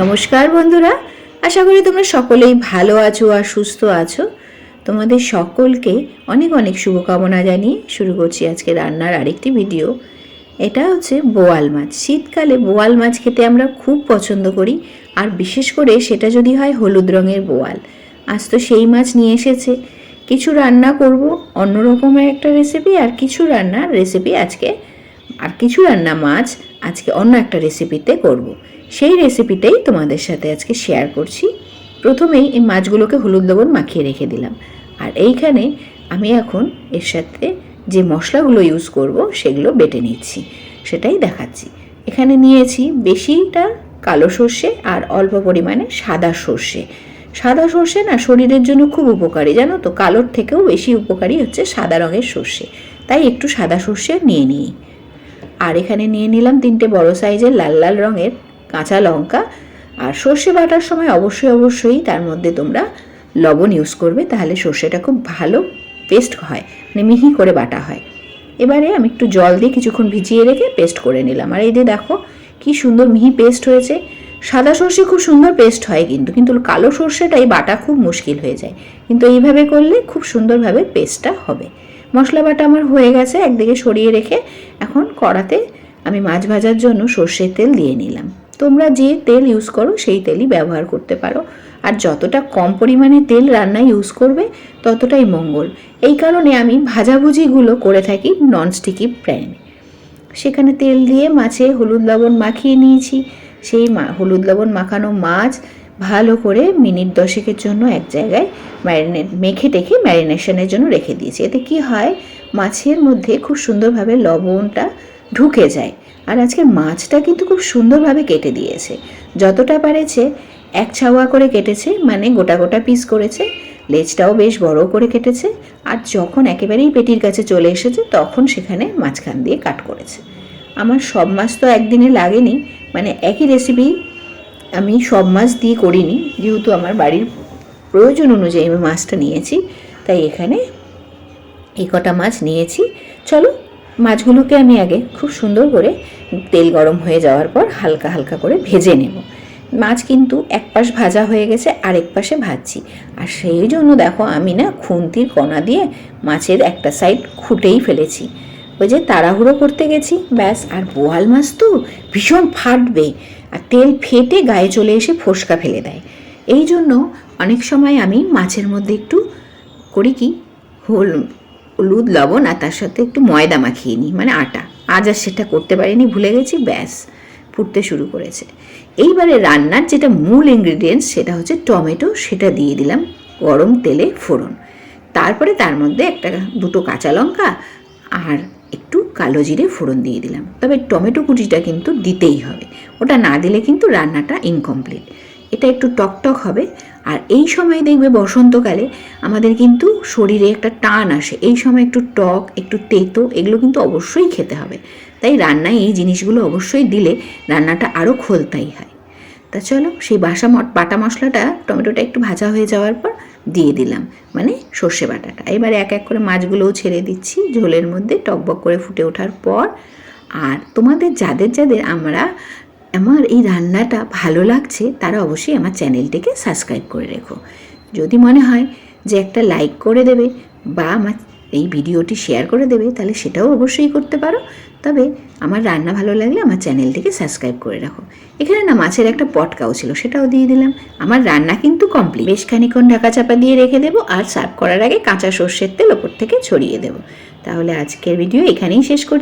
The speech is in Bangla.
নমস্কার বন্ধুরা, আশা করি তোমরা সকলেই ভালো আছো আর সুস্থ আছো। তোমাদের সকলকে অনেক অনেক শুভকামনা জানিয়ে শুরু করছি আজকে রান্নার আরেকটি ভিডিও। এটা হচ্ছে বোয়াল মাছ। শীতকালে বোয়াল মাছ খেতে আমরা খুব পছন্দ করি, আর বিশেষ করে সেটা যদি হয় হলুদ রঙের বোয়াল। আজ তো সেই মাছ নিয়ে এসেছে। কিছু রান্না করব অন্য রকমের একটা রেসিপি আর কিছু রান্নার রেসিপি আজকে, আর কিছু রান্না মাছ আজকে অন্য একটা রেসিপিতে করব। সেই রেসিপিটাই তোমাদের সাথে আজকে শেয়ার করছি। প্রথমেই এই মাছগুলোকে হলুদ লবণ মাখিয়ে রেখে দিলাম। আর এইখানে আমি এখন এর সাথে যে মশলাগুলো ইউজ করব, সেগুলো বেটে নিচ্ছি। সেটাই দেখাচ্ছি। এখানে নিয়েছি বেশিটা কালো সর্ষে আর অল্প পরিমাণে সাদা সর্ষে। সাদা সর্ষে না শরীরের জন্য খুব উপকারী, জানো তো? কালোর থেকেও বেশি উপকারী হচ্ছে সাদা রঙের সর্ষে। তাই একটু সাদা সর্ষে নিয়ে নিই। আর এখানে নিয়ে নিলাম তিনটে বড় সাইজের লাল লাল রঙের কাঁচা লঙ্কা আর সর্ষে বাটার সময় অবশ্যই অবশ্যই তার মধ্যে তোমরা লবণ ইউজ করবে, তাহলে সর্ষেটা খুব ভালো পেস্ট হয় মানে মিহি করে বাটা হয়। এবারে আমি একটু জল দিয়ে কিছুক্ষণ ভিজিয়ে রেখে পেস্ট করে নিলাম। আর এই যে দেখো, কি সুন্দর মিহি পেস্ট হয়েছে। সাদা সর্ষে খুব সুন্দর পেস্ট হয় কিন্তু কিন্তু কালো সর্ষেটাই বাটা খুব মুশকিল হয়ে যায়। কিন্তু এইভাবে করলে খুব সুন্দরভাবে পেস্টটা হবে। মশলা বাটা আমার হয়ে গেছে, একদিকে সরিয়ে রেখে এখন কড়াতে আমি মাছ ভাজার জন্য সর্ষের তেল দিয়ে নিলাম। তোমরা যে তেল ইউজ করো, সেই তেলই ব্যবহার করতে পারো। আর যতটা কম পরিমাণে তেল রান্নায় ইউজ করবে, ততটাই মঙ্গল। এই কারণে আমি ভাজাভুজিগুলো করে থাকি ননস্টিকি প্যানে সেখানে তেল দিয়ে মাছে হলুদ লবণ মাখিয়ে নিয়েছি। সেই হলুদ লবণ মাখানো মাছ ভালো করে মিনিট দশেকের জন্য এক জায়গায় ম্যারিনেট, মেখে টেখে ম্যারিনেশনের জন্য রেখে দিয়েছি। এতে কি হয়, মাছের মধ্যে খুব সুন্দরভাবে লবণটা ঢুকে যায়। আর আজকে মাছটা কিন্তু খুব সুন্দরভাবে কেটে দিয়েছে। যতটা পারেছে, এক ছাওয়া করে কেটেছে মানে গোটা গোটা পিস করেছে। লেজটাও বেশ বড় করে কেটেছে। আর যখন একেবারেই পেটির কাছে চলে এসেছে, তখন সেখানে মাঝখান দিয়ে কাট করেছে। আমার সব মাছ তো একদিনে লাগেনি মানে একই রেসিপি আমি সব মাছ দিয়ে করিনি। যেহেতু আমার বাড়ির প্রয়োজন অনুযায়ী আমি মাছটা নিয়েছি, তাই এখানে এই কটা মাছ নিয়েছি। চলো মাছগুলোকে আমি আগে খুব সুন্দর করে তেল গরম হয়ে যাওয়ার পর হালকা হালকা করে ভেজে নেব। মাছ কিন্তু এক পাশ ভাজা হয়ে গেছে, আরেক পাশে ভাজছি। আর সেই জন্য দেখো আমি না খুন্তির কণা দিয়ে মাছের একটা সাইড খুঁটেই ফেলেছি। ওই যে তাড়াহুড়ো করতে গেছি, ব্যাস। আর বোয়াল মাছ তো ভীষণ ফাটবে আর তেল ফেটে গায়ে চলে এসে ফোসকা ফেলে দেয়। এই জন্য অনেক সময় আমি মাছের মধ্যে একটু করি কি, হল হলুদ, লবণ আর তার সাথে একটু ময়দা মাখিয়ে নিই মানে আটা। আজ আর সেটা করতে পারিনি, ভুলে গেছি, ব্যাস, ফুটতে শুরু করেছে। এইবারে রান্নার যেটা মূল ইনগ্রিডিয়েন্টস সেটা হচ্ছে টমেটো, সেটা দিয়ে দিলাম গরম তেলে ফোড়ন। তারপরে তার মধ্যে একটা দুটো কাঁচা লঙ্কা আর একটু কালো জিরে ফোড়ন দিয়ে দিলাম। তবে টমেটো কুচিটা কিন্তু দিতেই হবে। ওটা না দিলে কিন্তু রান্নাটা ইনকমপ্লিট এটা একটু টকটক হবে। আর এই সময় দেখবে বসন্তকালে আমাদের কিন্তু শরীরে একটা টান আসে। এই সময় একটু টক, একটু তেতো, এগুলো কিন্তু অবশ্যই খেতে হবে। তাই রান্নায় এই জিনিসগুলো অবশ্যই দিলে রান্নাটা আরও খোলতাই হয়। তা চলো, সেই বাসা বাটা মশলাটা, টমেটোটা একটু ভাজা হয়ে যাওয়ার পর দিয়ে দিলাম। মানে সর্ষে বাটাটা। এবারে এক এক করে মাছগুলোও ছেড়ে দিচ্ছি ঝোলের মধ্যে টকবক করে ফুটে ওঠার পর। আর তোমাদের যাদের যাদের আমরা আমার এই রান্নাটা ভালো লাগছে, তারা অবশ্যই আমার চ্যানেলটিকে সাবস্ক্রাইব করে রেখো। যদি মনে হয় যে একটা লাইক করে দেবে বা আমার এই ভিডিওটি শেয়ার করে দেবে, তাহলে সেটাও অবশ্যই করতে পারো। তবে আমার রান্না ভালো লাগলে আমার চ্যানেলটিকে সাবস্ক্রাইব করে রাখো। এখানে না মাছের একটা পটকাও ছিল, সেটাও দিয়ে দিলাম। আমার রান্না কিন্তু কমপ্লিট। বেশ খানিক্ষণ ঢাকা চাপা দিয়ে রেখে দেবো আর সার্ভ করার আগে কাঁচা সর্ষের তেল ওপর থেকে ছড়িয়ে দেবো। তাহলে আজকের ভিডিও এখানেই শেষ করছি।